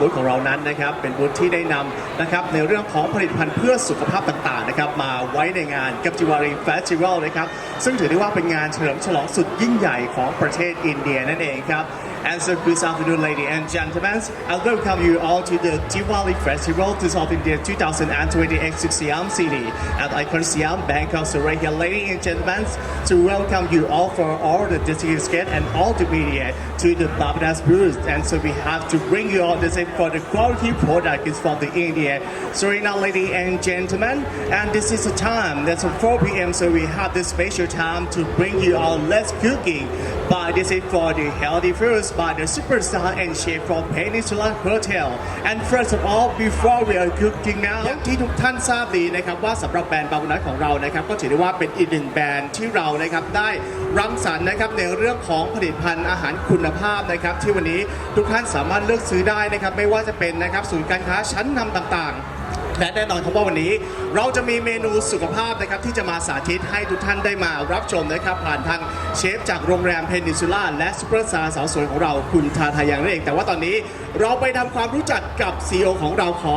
บูธของเรานั้นนะครับเป็นบูธที่ได้นำนะครับในเรื่องของผลิตภัณฑ์เพื่อสุขภาพต่างๆนะครับมาไว้ในงานกับจิวารีเฟสติวัลนะครับซึ่งถือได้ว่าเป็นงานเฉลิมฉลองสุดยิ่งใหญ่ของประเทศอินเดียนั่นเองครับ And so good afternoon, ladies and gentlemen. I welcome you all to the Diwali Festival 2000 India 2028 to Siam City at Icon Siam, Bangkok. Here, ladies and gentlemen, to welcome you all for all the district guests and all the media to the Babdas booth. And so we have to bring you all this in for the quality product is from the India. So now, ladies and gentlemen, and this is the time. That's 4 p.m. So we have this special time to bring you all less cooking. But this is for the healthy foods by the superstar and chef from Peninsula Hotel. And first of all, before we are cooking now อย่างที่ทุกท่านทราบดีนะครับว่าสำหรับแบรนด์บาบูนัทของเรานะครับก็ถือได้ว่าเป็นอีกหนึ่งแบรนด์ที่เรานะครับได้รังสรรค์นะครับในเรื่องของผลิตภัณฑ์อาหารคุณภาพนะครับที่วันนี้ทุกท่านสามารถเลือกซื้อได้นะครับไม่ว่าจะเป็นนะครับศูนย์การค้าชั้นนำต่างๆ และแน่นอนครับว่าวันนี้ เราจะมีเมนูสุขภาพนะครับที่จะมาสาธิตให้ทุกท่านได้มารับชมนะครับ ผ่านทางเชฟจากโรงแรมเพนินซูล่าและซูเปอร์สตาร์สาวสวยของเราคุณทาทายังนั่นเอง แต่ว่าตอนนี้เราไปทำความรู้จักกับซีอของเราขอ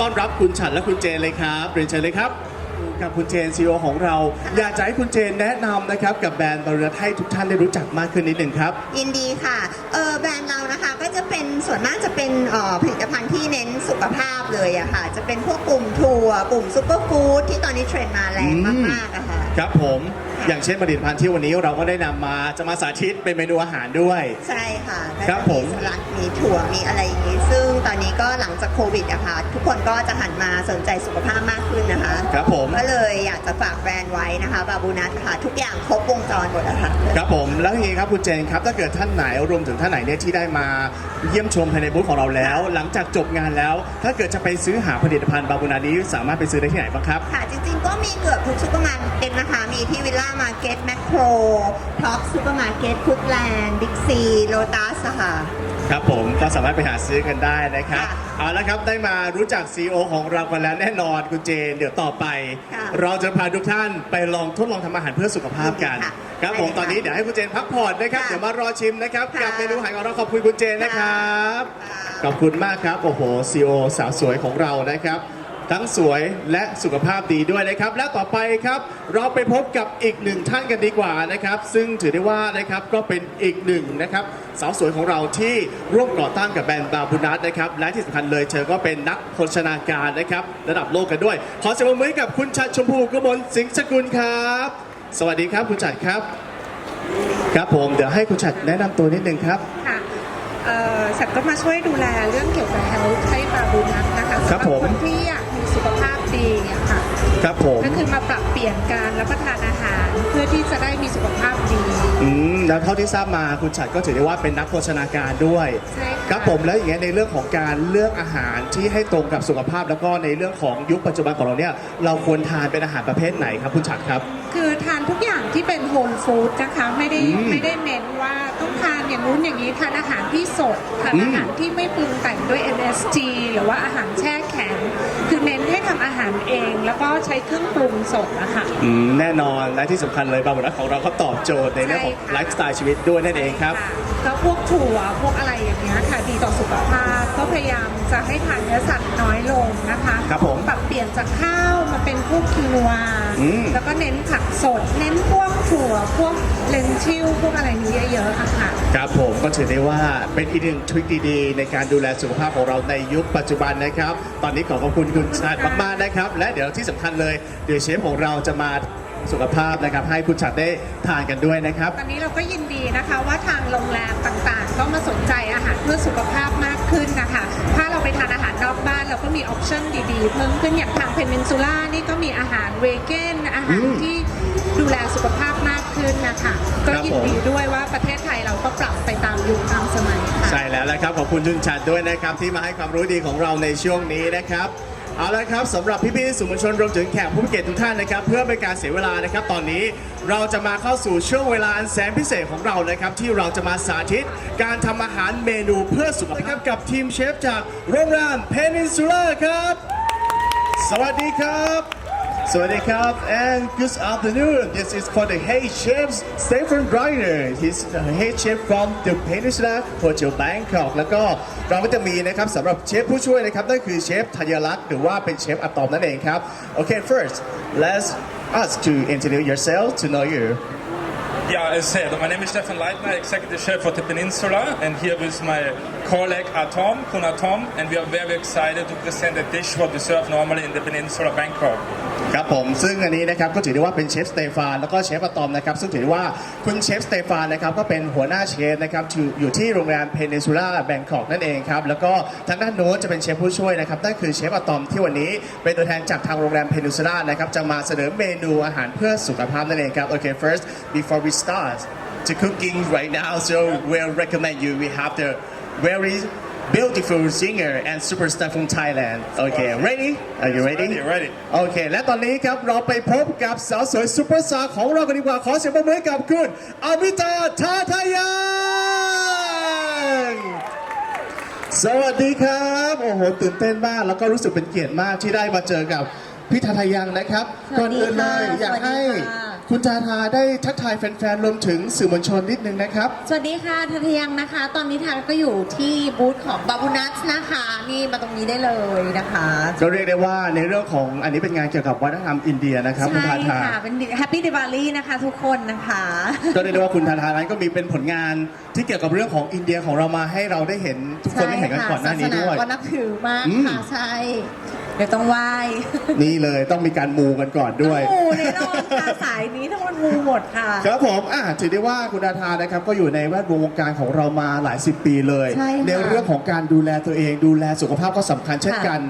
ต้อนรับคุณฉันและคุณเจนเลยครับเรียนเชิญเลยครับ กับคุณเจน CEO ของเรา อยากจะให้คุณเจนแนะนำนะครับกับแบรนด์บริษัทให้ทุกท่านได้รู้จักมากขึ้นนิดหนึ่งครับ ยินดีค่ะเออแบรนด์เรานะคะก็จะเป็นส่วนมากจะเป็นเอ่อผลิตภัณฑ์ที่เน้นสุขภาพเลยอะค่ะ จะเป็นพวกกลุ่มถั่วกลุ่มซูเปอร์ฟู้ดที่ตอนนี้เทรนด์มาแรงมากๆอะค่ะ ครับผม อย่างเช่นผลิตภัณฑ์ที่วันนี้เราก็ได้นำมาจะมาสาธิตเป็นเมนูอาหารด้วย ใช่ค่ะครับผม สลัดมีถั่วมีอะไรอย่างนี้ ซึ่งตอนนี้ก็หลังจากโควิดอะค่ะทุกคนก็จะหันมาสนใจสุขภาพมากขึ้นนะคะ ครับผม ก็เลยอยากจะฝากแบรนด์ไว้นะคะ บาบูนัทค่ะ ทุกอย่างครบวงจรหมดอะค่ะ ครับผมแล้วอย่างนี้ครับคุณเจนครับถ้าเกิดท่านไหนรวมถึงท่านไหนเนี่ยที่ได้มาเยี่ยมชมภายในบูธของเราแล้ว หลังจากจบงานแล้ว ถ้าเกิดจะไปซื้อหาผลิตภัณฑ์บาบูนานี้สามารถไปซื้อได้ที่ไหนบ้างครับ ค่ะ จริงๆก็มีเกือบทุกซูเปอร์มาร์เก็ตนะคะ มีที่วิลล่ามาร์เก็ตแมคโครท็อปซูเปอร์มาร์เก็ตฟุตแลนด์บิ๊กซีโลตัสค่ะ ครับผมก็สามารถไปหาซื้อกันได้นะครับค่ะเอาละครับได้มารู้จัก CEO ของเรากันแล้วแน่นอนคุณเจน เดี๋ยวต่อไป ค่ะเราจะพาทุกท่านไปลองทดลองทำอาหารเพื่อสุขภาพกันค่ะครับผมได้เลยค่ะตอนนี้เดี๋ยวให้คุณเจนพักผ่อนนะครับค่ะเดี๋ยวมารอชิมนะครับค่ะกับเมนูอาหารของเราขอบคุณคุณเจนนะครับ ค่ะ ขอบคุณมากครับโอ้โหซีโอสาวสวยของเรานะครับ ทั้งสวยและสุขภาพดีด้วยนะครับ และต่อไปครับ เราไปพบกับอีกหนึ่งท่านกันดีกว่านะครับ ซึ่งถือได้ว่านะครับก็เป็นอีกหนึ่งนะครับสาวสวยของเราที่ร่วมก่อตั้งกับแบรนด์บาบูนัทนะครับและที่สำคัญเลยเธอก็เป็นนักโภชนาการนะครับระดับโลกกันด้วย ขอเสียงปรบมือให้กับคุณชัดชมพูกมลสิงห์สกุลครับ สวัสดีครับคุณชัดครับ ครับผมเดี๋ยวให้คุณชัดแนะนำตัวนิดนึงครับ ค่ะเอ่อฉันก็มาช่วยดูแลเรื่องเกี่ยวกับ health ให้บาบูนัทนะคะครับสำหผม คนที่อยากมี สุขภาพดีอะค่ะ ครับผม ก็คือมาปรับเปลี่ยนการรับประทานอาหาร เพื่อที่จะได้มีสุขภาพดี อืมแล้วเท่าที่ทราบมาคุณฉัดก็ถือได้ว่าเป็นนักโภชนาการด้วย ใช่ค่ะ ครับผมแล้วอย่างเงี้ยในเรื่องของการเลือกอาหารที่ให้ตรงกับสุขภาพ แล้วก็ในเรื่องของยุคปัจจุบันของเราเนี่ยเราควรทานเป็นอาหารประเภทไหนครับคุณฉัดครับ คือทานทุกอย่างที่เป็นโฮลฟู้ดนะคะไม่ได้อืมไม่ได้เน้นว่าต้องทานอย่างนู้นอย่างนี้ทานอาหารที่สดทานอืมอาหารที่ไม่ปรุงแต่งด้วย MSG หรือว่าอาหารแช่แข็งคื อเน้นให้ทำอาหารเอง แล้วก็ใช้เครื่องปรุงสดนะคะ อืมแน่นอนและที่สำคัญเลยบาร์บูนัทของเราก็ตอบโจทย์ในเรื่องของใช่ค่ะ ไลฟ์สไตล์ชีวิตด้วยนั่นเองครับะแล้วพวกถั่วพวกอะไรอย่างเงี้ยค่ะดีต่อสุขภาพ ก็พยายามจะให้ทานเนื้อสัตว์น้อยลงนะคะครับผมปรับเปลี่ยนจากข้าวมาเป็นพวกคิวาอืม แล้วก็เน้นผักสด เน้นพวกถั่วพวกเลนทิลพวกอะไรนี้เยอะๆอะค่ะ ครับผมก็ถือได้ว่าเป็นอีกหนึ่งทริคดีๆ ในการดูแลสุขภาพของเราในยุคปัจจุบันนะครับ ตอนนี้ขอขอบคุณคุณชัดมากๆนะครับ และเดี๋ยวที่สำคัญเลย เดี๋ยวเชฟของเราจะมาสุขภาพนะครับ ให้คุณชัดได้ทานกันด้วยนะครับ ตอนนี้เราก็ยินดีนะคะว่าทางโรงแรมต่างๆ ก็มาสนใจอาหารเพื่อสุขภาพมากขึ้นนะคะ ถ้าเราไปทานอาหารนอกบ้านเราก็มีออปชั่นดีๆ เพิ่มขึ้นอย่างทางเพนินซูล่านี่ก็มีอาหารเวเกนอาหารอืมที่ดูแลสุขภาพมากขึ้นนะคะ ก็ครับยินดีด้วยว่าประเทศไทยเราก็ปรับไปตามยุคตามสมัยค่ะ ใช่แล้วนะครับขอบคุณคุณชัดด้วยนะครับ ที่มาให้ความรู้ดีของเราในช่วงนี้นะครับ เอาละครับสำหรับพี่ๆสื่อมวลชนรวมถึงแขกผู้มีเกียรติทุกท่านนะครับ เพื่อเป็นการเสียเวลานะครับ ตอนนี้เราจะมาเข้าสู่ช่วงเวลาอันแสนพิเศษของเรานะครับ ที่เราจะมาสาธิต การทำอาหารเมนูเพื่อสุขภาพนะครับกับทีมเชฟจากโรงแรมเพนินซูล่าครับ สวัสดีครับ Sawasdee Krab and good afternoon. This is for the head chef Stephen Reiner. He's the head chef from the Peninsula Hotel Bangkok. แล้วก็เราก็จะมีนะครับสำหรับเชฟผู้ช่วยนะครับนั่นคือเชฟธัญลักษณ์หรือว่าเป็นเชฟอะตอมนั่นเองครับ Okay, first let's ask to introduce yourself to know you. Yeah, as said, my name is Stefan Leitner, Executive Chef for the Peninsula, and here with my colleague Atom, Kun Atom, and we are very excited to present a dish what we serve normally in the Peninsula Bangkok. ครับผมซึ่งอันนี้นะครับก็ถือได้ว่าเป็นเชฟสเตฟานแล้วก็เชฟอะตอมนะครับซึ่งถือได้ว่าคุณเชฟสเตฟานนะครับก็เป็นหัวหน้าเชฟนะครับอยู่ที่โรงแรมเพนินซูล่าแบงกอกนั่นเองครับแล้วก็ทางด้านโน้นจะเป็นเชฟผู้ช่วยนะครับนั่นคือเชฟอะตอมที่วันนี้เป็นตัวแทนจากทางโรงแรมเพนินซูล่านะครับจะมาเสนอเมนูอาหารเพื่อสุขภาพนั่นเองครับ Okay first before we start to cooking right now so we'll recommend you we have the very beautiful singer and superstar from Thailand Okay ready are you ready Ready, ready. โอเค และตอนนี้ครับเราไปพบกับสาวสวยซุปเปอร์สตาร์ของเรากันดีกว่า ขอเสียงปรบมือให้กับคุณอมิตาทาทายังสวัสดีครับ โอ้โห ตื่นเต้นมาก แล้วก็รู้สึกเป็นเกียรติมากที่ได้มาเจอกับพี่ทาทายังนะครับสวัสดีก่อนอื่นเลยค่ะอยากให้ สวัสดีค่ะ คุณทาทาได้ทักทายแฟนๆ รวมถึงสื่อมวลชนนิดนึงนะครับ สวัสดีค่ะทัทยังนะคะ ตอนนี้ทางก็อยู่ที่บูธของบาบูนัสนะคะ นี่มาตรงนี้ได้เลยนะคะก็เรียกได้ว่าในเรื่องของอันนี้เป็นงานเกี่ยวกับวัฒนธรรมอินเดียนะครับคุณใช่ทาทาค่ะ เป็นแฮปปี้ดิวาลีนะคะทุกคนนะคะ ก็เรียกได้ว่าคุณทาทานั้นก็มีเป็นผลงานที่เกี่ยวกับเรื่องของอินเดียของเรามาให้เราได้เห็นทุกคนได้เห็นกันก่อนหน้านี้ด้วยศสก็นับถือมากอืมค่ะใช่ เดี๋ยวต้องไหว้นี่เลยต้องมีการมูกันก่อนด้วยมูแน่นอนค่ะสายนี้ทั้งวันมูหมดค่ะ ครับผมอะถือได้ว่าคุณดาทานะครับ ก็อยู่ในแวดวงวงการของเรามาหลายสิบปีเลยใช่ค่ะเรื่องของการดูแลตัวเอง ดูแลสุขภาพก็สำคัญเช่นกัน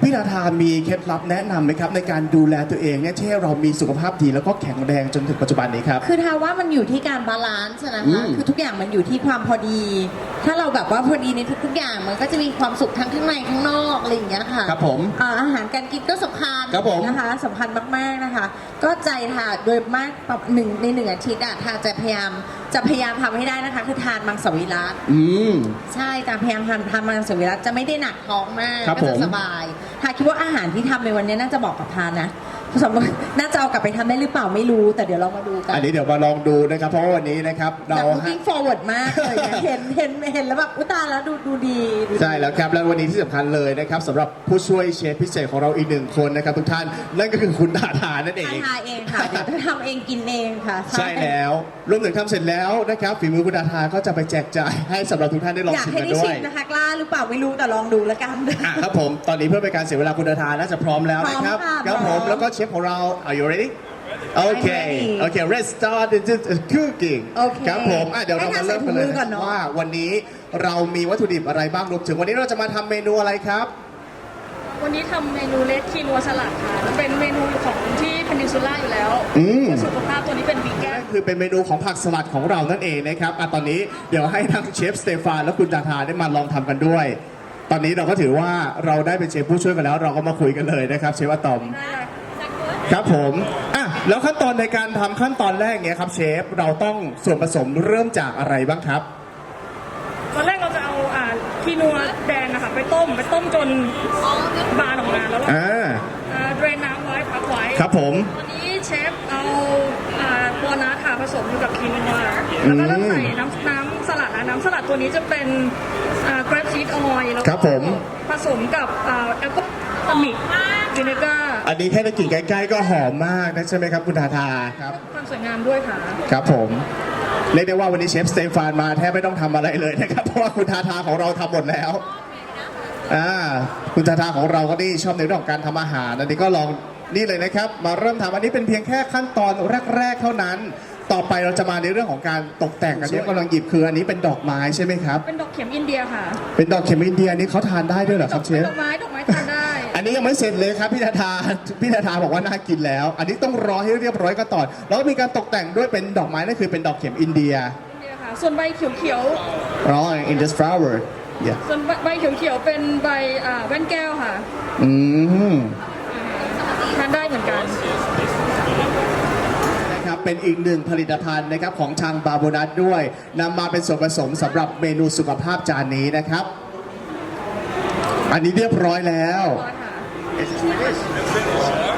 พี่ดาทามีเคล็ดลับแนะนำไหมครับ ในการดูแลตัวเองเนี่ยที่ให้เรามีสุขภาพดีแล้วก็แข็งแรงจนถึงปัจจุบันนี้ครับ คือทาว่ามันอยู่ที่การบาลานซ์นะอืคะมคือทุกอย่างมันอยู่ที่ความพอดี ถ้าเราแบบว่าพอดีในทุกๆอย่างมันก็จะมีความสุขทั้งข้างในข้างนอกอะไรอย่างเงี้ยค่ะครับผมอ่าอาหารการกินก็สำคัญครับผม นะคะสำคัญมากๆนะคะ ก็ใจทาโดยมากประมาณหนึ่งในหนึ่งอาทิตย์อะทาจะพยายาม จะพยายามทำให้ได้นะคะ คือทานมังสวิรัตอืม ใช่แต่พยายามทานทานมังสวิรัตจะไม่ได้หนักท้องมากครับก็ผจะมสบายทาคิดว่าอาหารที่ทำในวันนี้น่าจะบอกกับทานนะ สมมติน่าจะเอากลับไปทำได้หรือเปล่าไม่รู้ แต่เดี๋ยวเรามาดูกันอันนี้เดี๋ยวมาลองดูนะครับ เพราะว่าวันนี้นะครับเรา แบบ looking forward มากเลยนะเห็นเห็นเห็นแล้วแบบอุยตายแล้วดูดูดีดูดี ใช่แล้วครับ และวันนี้ที่สำคัญเลยนะครับสำหรับผู้ช่วยเชฟพิเศษของเราอีกหนึ่งคนนะครับทุกท่านนั่นก็คือคุณดาทานั่นเอง ทาเองค่ะ เดี๋ยวจะทำเองกินเองค่ะใช่แล้วรวมถึงทำเสร็จแล้วนะครับฝีมือคุณดาทาก็จะไปแจกจ่ายให้สำหรับทุกท่านได้ลองอยากชิมให้กันได้ด้วชิยมนะคะกล้าหรือเปล่าไม่รู้แต่ลองดูแล้วกัน อะครับผมตอนนี้เพื่อเป็นการเสียเวลาคุณดาทาน่าจะพร้อมแล้วนะครับพร้อมค่ะครับพผร้อมมแล้วก็เชฟของเรา are you ready Okay ready. Okay let's start the the cooking โอเคครับผมอะเดี๋ยวเรามาเริ่มกันเลยให้ทานใส่ถุงมือก่อนเนอะ ว่าวันนี้เรามีวัตถุดิบอะไรบ้างรวมถึงวันนี้เราจะมาทำเมนูอะไรครับ วันนี้ทำเมนูเลดคีนัวสลัดค่ะเป็นเมนูของที่เพนินซูล่าอยู่แล้วอืม เพื่อสุขภาพตัวนี้เป็นวีแกนนั่นคือเป็นเมนูของผักสลัดของเรานั่นเองนะครับอะตอนนี้เดี๋ยวให้ทั้งเชฟสเตฟานและคุณดาทาได้มาลองทำกันด้วย ตอนนี้เราก็ถือว่าเราได้เป็นเชฟผู้ช่วยกันแล้ว เราก็มาคุยกันเลยนะครับเชฟอะตอมค รับผมอะแล้วขั้นตอนในการทำขั้นตอนแรกเนี่ยครับเชฟเราต้องส่วนผสมเริ่มจากอะไรบ้างครับ ตอนแรกเราจะเอาอ่าคีนัวแดงอะค่ะไปต้มไปต้มจนบานออกมาแล้วเราอ่า อ่าเดรนน้ำไว้พักไว้ครับผมตอนนี้เชฟเอาอ่าวอลนัทค่ะผสมอยู่กับคีนัวแล้วก็เริ่มใส่น้ำน้ำสลัดนะน้ำสลัดตัวนี้จะเป็นอ่า grape seed oil แล้วครัก็บผม ผสมกับอ่าแอลกอฮอล์มิกวินิก้า อันนี้แค่ได้กลิ่นใกล้ๆก็หอมมากนะใช่ไหมครับคุณทาทาครับความสวยงามด้วยค่ะ ครับผมเรียกได้ว่าวันนี้เชฟสเตฟานมาแทบไม่ต้องทำอะไรเลยนะครับเพราะว่าคุณทาทาของเราทำหมดแล้วอ่าคุณทาทาของเราก็นี่ชอบในเรื่องของการทำอาหารอันนี้ก็ลองนี่เลยนะครับ มาเริ่มทำอันนี้เป็นเพียงแค่ขั้นตอนแรก ๆ เท่านั้น ต่อไปเราจะมาในเรื่องของการตกแต่งกันที่กำลังหยิบคืออันนี้เป็นดอกไม้ใช่ไหมครับ เป็นดอกเข็มอินเดียค่ะเป็นดอกเข็มอินเดียนี่เขาทานได้ด้วยเหรอครับเชฟ ดอกไม้ดอกไม้ทานได้อั นนี้ยังไม่เสร็จเลยครับพี่ทาทาพี่ทาทาบอกว่าน่ากินแล้ว อันนี้ต้องรอให้เรียบร้อยก็ต่อนแล้วก็มีการตกแต่งด้วยเป็นดอกไม้นั่นคือเป็นดอกเข็มอินเดียอินเดียค่ะส่วนใบเขียวอ๋อ in this flower yeah ๆส่วนใบเขียวๆเป็นใบอ่าแว่นแก้วค่ะอืม ทานได้เหมือนกัน นะครับเป็นอีกหนึ่งผลิตภัณฑ์นะครับของทางบาโบนัสด้วยนำมาเป็นส่วนผสมสำหรับเมนูสุขภาพจานนี้นะครับ อันนี้เรียบร้อยแล้วร้อยค่ะ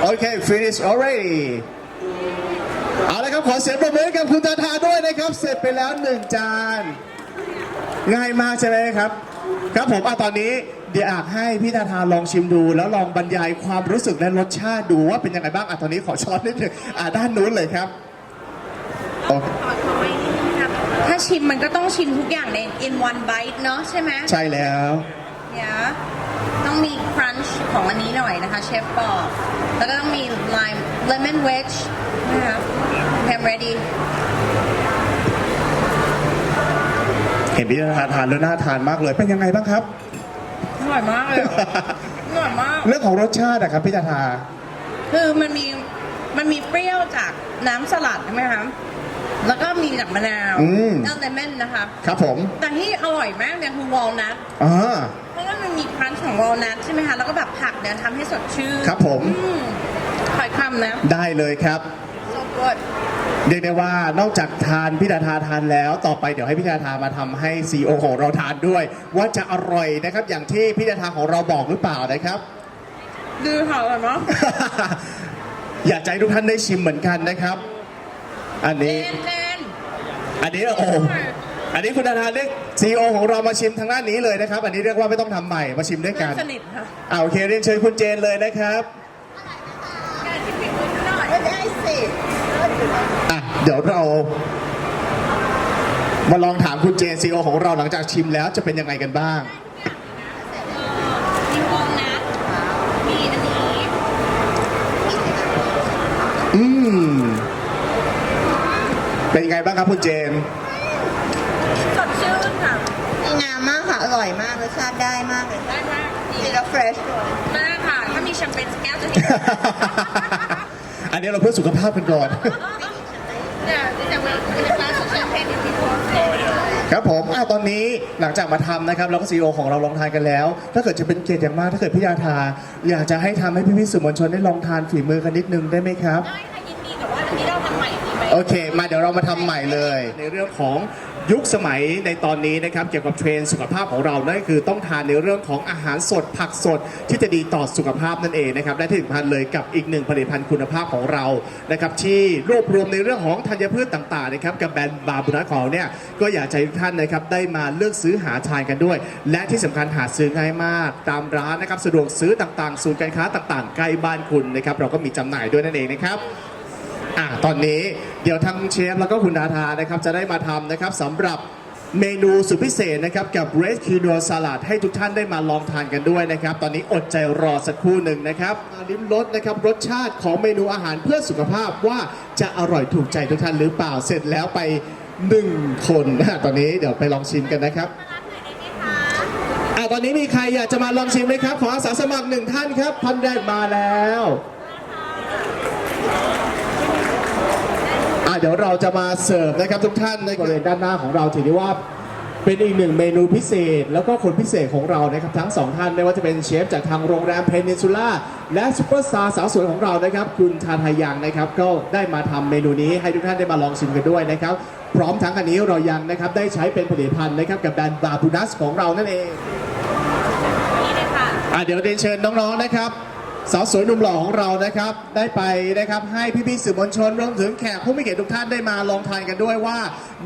โอเค finish already เอาละครับขอเสียงปรบมือให้กับคุณตาทาด้วยนะครับ เสร็จไปแล้วหนึ่งจาน ง่ายมากใช่ไหมครับ ครับผมอะตอนนี้เดี๋ยวอยากให้พี่ตาทาลองชิมดู แล้วลองบรรยายความรู้สึกและรสชาติดูว่าเป็นยังไงบ้างอะตอนนี้ขอช้อนนิดหนึงอะด้านนู้นเลยครับโอถ้าชิมมันก็ต้องชิมทุกอย่างใน in one bite เนอะใช่ไหม ใช่แล้ว เนี่ยต้องมี crunch ของอันนี้หน่อยนะคะเชฟบอก แล้วก็ต้องมี lime lemon wedge นะคะ I'm ready เห็นพี่ตาทาทานแล้วน่าทานมากเลย เป็นยังไงบ้างครับ อร่อยมากเลยอะอร่อยมาก เรื่องของรสชาตินะครับพี่ตาทาคือมันมีมันมีเปรี้ยวจากน้ำสลัดใช่ไหมคะ แล้วก็มีจากมะนาวอืม แล้วเลมอนนะคะ ครับผม แต่ที่อร่อยมากเนี่ยคือวอลนัท อ่าเพราะ ว่ามันมีครันช์ของวอลนัทใช่ไหมคะ แล้วก็แบบผักเนี่ยทำให้สดชื่นครับผม อืมขอยคำนะ ได้เลยครับ so good เรียกได้ว่านอกจากทานพี่ดาทาทานแล้ว ต่อไปเดี๋ยวให้พี่ดาทามาทำให้ซีอของเราทานด้วย ว่าจะอร่อยนะครับ อย่างที่พี่ดาทาของเราบอกหรือเปล่านะครับ ดูค่ะอร่อยมากอยากจะให้ทุกท่านได้ชิมเหมือนกันนะครับ อันเนนี้นเนนอันนี้โอ้อั นนี้คุณดาทาเรียกซีอของเรามาชิมทางด้านนี้เลยนะครับ อันนี้เรียกว่าไม่ต้องทำใหม่มาชิมด้วยกันสนิทค่ะอ่าโอเคเรียนเชิญคุณเจนเลยนะครับไม่ได้สิอะเดี๋ยวเรา มาลองถามคุณเจนซีอของเราหลังจากชิมแล้วจะเป็นยังไงกันบ้าง มีวอลนัทมีอันนี้อืม เป็นยังไงบ้างครับคุณเจน สดชื่นค่ะ ดีงามมากค่ะ อร่อยมากรสชาติได้มากเลย ได้มากดี ดีแล้วเฟรชด้วยมากค่ะ ถ้ามีแชมเปญสักแก้วจะดีอันนี้เราเพื่อสุขภาพกันก่อน เนี่ยแต่ว่าเป็นร้านสุดแชมเปญที่พี่พูดครับผมอะตอนนี้หลังจากมาทำนะครับเราก็ซีอของเราลองทานกันแล้ว ถ้าเกิดจะเป็นเกียรติอย่างมาก ถ้าเกิดพี่ยาทา อยากจะให้ทำให้พี่ๆสื่อมวลชนได้ลองทานฝีมือกันนิดนึงได้ไหมครับ ได้ค่ะยินดีแต่ว่าอันนี้เราทำใหม่ดีไหม โอเค มาเดี๋ยวเรามาทำใหม่เลย ในเรื่องของ ยุคสมัยในตอนนี้นะครับเกี่ยวกับเทรนด์สุขภาพของเรานั่นคือต้องทานในเรื่องของอาหารสดผักสดที่จะดีต่อสุขภาพนั่นเองนะครับและที่สำคัญเลยกับอีกหนึ่งผลิตภัณฑ์คุณภาพของเรานะครับที่รวบรวมในเรื่องของธัญพืชต่างๆนะครับกับแบรนด์บาบุนะของเราเนี่ยก็อยากจะให้ทุกท่านนะครับได้มาเลือกซื้อหาทานกันด้วย และที่สำคัญหาซื้อง่ายมาก ตามร้านนะครับสะดวกซื้อต่างๆ ศูนย์การค้าต่างๆใกล้บ้านคุณนะครับเราก็มีจำหน่ายด้วยนั่นเองนะครับ อะตอนนี้เดี๋ยวทางเชฟแล้วก็คุณดาทานะครับจะได้มาทำนะครับสำหรับเมนูสุดพิเศษนะครับกับ Red Quinoa Salad ให้ทุกท่านได้มาลองทานกันด้วยนะครับ ตอนนี้อดใจรอสักครู่หนึ่งนะครับมาลิ้มรสนะครับรสชาติของเมนูอาหารเพื่อสุขภาพว่าจะอร่อยถูกใจทุกท่านหรือเปล่าเสร็จแล้วไปหนึ่งคนอะตอนนี้เดี๋ยวไปลองชิมกันนะครับอะตอนนี้มีใครอยากจะมาลองชิมไหมครับ ขออาสาสมัครหนึ่งท่านครับท่านแรกมาแล้ว อะ เดี๋ยวเราจะมาเสิร์ฟนะครับทุกท่านในบริเวณด้านหน้าของเราถือได้ว่าเป็นอีกหนึ่งเมนูพิเศษ แล้วก็คนพิเศษของเรานะครับทั้งสองท่านไม่ว่าจะเป็นเชฟจากทางโรงแรมเพนินซูล่าและซุปเปอร์สตาร์สาวสวยของเรานะครับคุณชาทายังนะครับก็ได้มาทำเมนูนี้ให้ทุกท่านได้มาลองชิมกันด้วยนะครับพร้อมทั้งอันนี้เรายังนะครับได้ใช้เป็นผลิตภัณฑ์นะครับกับแบรนด์บาบูนัสของเรานั่นเองนี่เลยค่ะอะเดี๋ยวเรียนเชิญน้องๆนะครับ สาวสวยหนุ่มหล่อของเรานะครับ ได้ไปนะครับให้พี่ๆสื่อมวลชนรวมถึงแขกผู้มีเกียรติทุกท่านได้มาลองทานกันด้วยว่า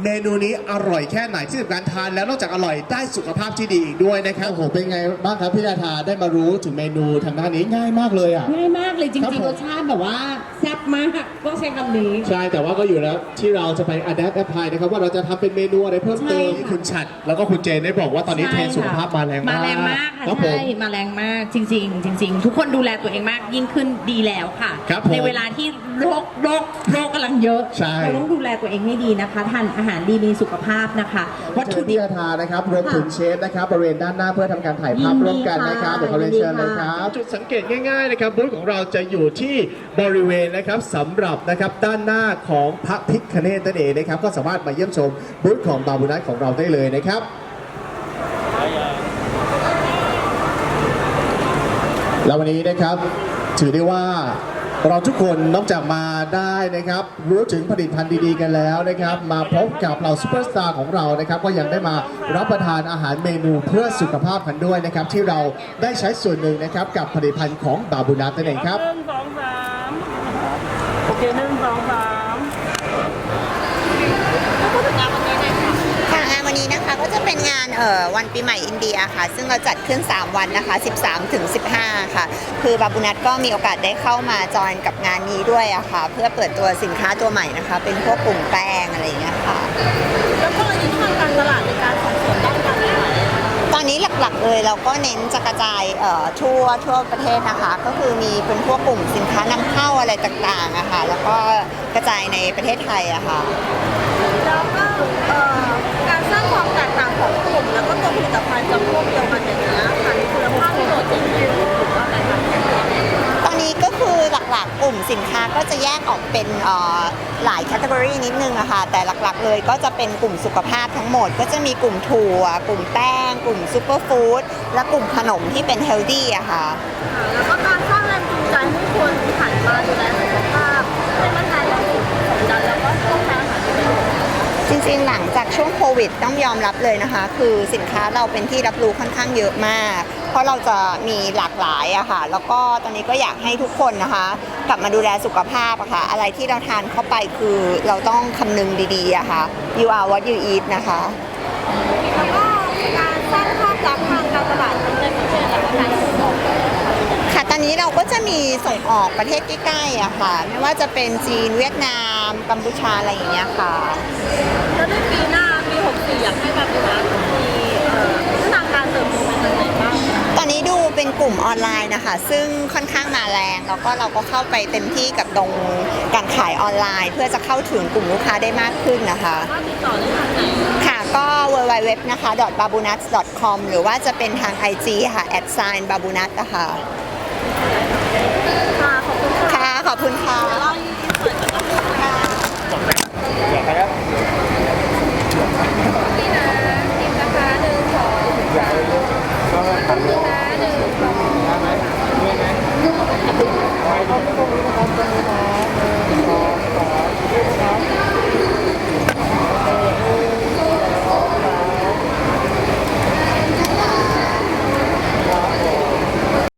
เมนูนี้อร่อยแค่ไหนที่สำคัญทานแล้วนอกจากอร่อยได้สุขภาพที่ดีอีกด้วยนะครับโอ้โหเป็นไงบ้างครับพี่ดาทาได้มารู้ถึงเมนูทางด้านนี้ง่ายมากเลยอะ ง่ายมากเลยจครับริงผม ๆรสชาติแบบว่าแซ่บมากต้องใช้คำนี้ ใช่แต่ว่าก็อยู่แล้วที่เราจะไป adapt apply นะครับว่าเราจะทำเป็นเมนูอะไรเพิ่มเติมใช่ค่ะ คุณฉัดแล้วก็คุณเจนได้บอกว่าตอนนี้เทรนด์สุขภาพมาแรงมากมาแรงมากค่ะครับผม ใช่มาแรงมากจริง ๆ จริง ๆ ทุกคนดูแลตัวเองมากยิ่งขึ้นดีแล้วค่ะ ครับผมในเวลาที่โรคโรคโรคกำลังเยอะใช่ เราต้องดูแลตัวเองให้ดีนะคะทานอาหารดีมีสุขภาพนะคะ วัตถุดิพี่บอาทานะครับรวมถึงเชฟนะครับบริเวณด้านหน้าเพื่อทำการถ่ายภาพยินดีร่วมกันนะครับค่ะเดี๋ยวขอเรียนเชิญเลยยินดีคค่ะรับ จุดสังเกตง่ายๆนะครับบูธของเราจะอยู่ที่บริเวณนะครับสำหรับนะครับด้านหน้าของพระพิคเนตนั่นเองนะครับก็สามารถมาเยี่ยมชมบูธของบาบูนัสของเราได้เลยนะครับ แล้ววันนี้นะครับถือได้ว่า เราทุกคนนอกจากมาได้นะครับ รู้ถึงผลิตภัณฑ์ดีๆกันแล้วนะครับ มาพบกับเหล่าซูเปอร์สตาร์ของเรานะครับ ก็ยังได้มารับประทานอาหารเมนูเพื่อสุขภาพกันด้วยนะครับ ที่เราได้ใช้ส่วนหนึ่งนะครับกับผลิตภัณฑ์ของบาบูนัทนั่นเองครับ หนึ่งสองสามโอเคหนึ่งสองสาม ค่ะงานวันนี้นะคะก็จะ เป็นงานเอ่อวันปีใหม่อินเดียค่ะ ซึ่งเราจัดขึ้น 3 วันนะคะ 13ถึง15 ค่ะ คือบาบูนัทก็มีโอกาสได้เข้ามาจอยกับงานนี้ด้วยอะค่ะ เพื่อเปิดตัวสินค้าตัวใหม่นะคะ เป็นพวกกลุ่มแป้งอะไรอย่างเงี้ยค่ะ แล้วก็ทิศทางการตลาดในการส่งเสริมด้านการขายตอนนี้หลักๆเลยเราก็เน้นจะกระจายเอ่อทั่วทั่วประเทศนะคะ ก็คือมีเป็นพวกกลุ่มสินค้านำเข้าอะไรต่างๆอะค่ะ แล้วก็กระจายในประเทศไทยอะค่ะ แล้วก็เอ่อ แล้วก็ตัวผลิตภัณฑ์จำพวกเดียวกันอย่างนี้ยค่ะมีคุณภาพที่โดดเด่นหรือว่าแตกต่ายตอนนี้ก็คือหลักๆ กลุ่มสินค้าก็จะแยกออกเป็นหลายแคตตา o r y นิดนึงอะค่ะ แต่หลักๆ เลยก็จะเป็นกลุ่มสุขภาพทั้งหมด ก็จะมีกลุ่มถั่ว กลุ่มแป้ง กลุ่มซูเปอร์ฟู้ด และกลุ่มขนมที่เป็นเฮลดี้อะค่ะ แล้วก็การสร้างแรงจูงใจให้คนหันมาดูแล จริงๆ หลังจากช่วงโควิดต้องยอมรับเลยนะคะ คือสินค้าเราเป็นที่รับรู้ค่อนข้างเยอะมาก เพราะเราจะมีหลากหลายอะค่ะ แล้วก็ตอนนี้ก็อยากให้ทุกคนนะคะ กลับมาดูแลสุขภาพอะค่ะ อะไรที่เราทานเข้าไปคือเราต้องคำนึงดีๆอะค่ะ you are what you eat นะคะ เราก็จะมีส่งออกประเทศใกล้ๆอะค่ะ ไม่ว่าจะเป็นจีนเวียดนามกัมพูชาอะไรอย่างเงี้ยค่ะ แล้วในปีหน้าปี64อยากให้แบบนะมีเอ่อทิศทางการเติบโตไปทางไหนบ้างตอนนี้ดูเป็นกลุ่มออนไลน์นะคะ ซึ่งค่อนข้างมาแรงแล้วก็เราก็เข้าไปเต็มที่กับตรงการขายออนไลน์ เพื่อจะเข้าถึงกลุ่มลูกค้าได้มากขึ้นนะคะว่าติดต่อได้ทางไหนค่ะ ก็ www นะคะ babunat com หรือว่าจะเป็นทาง IG ค่ะ at sign babunat นะคะ ค่ะ ขอบคุณค่ะก็ต้องรู้นะครับตรงนี้นะหนึ่งสองสามสี่ห้าหกเจ็ด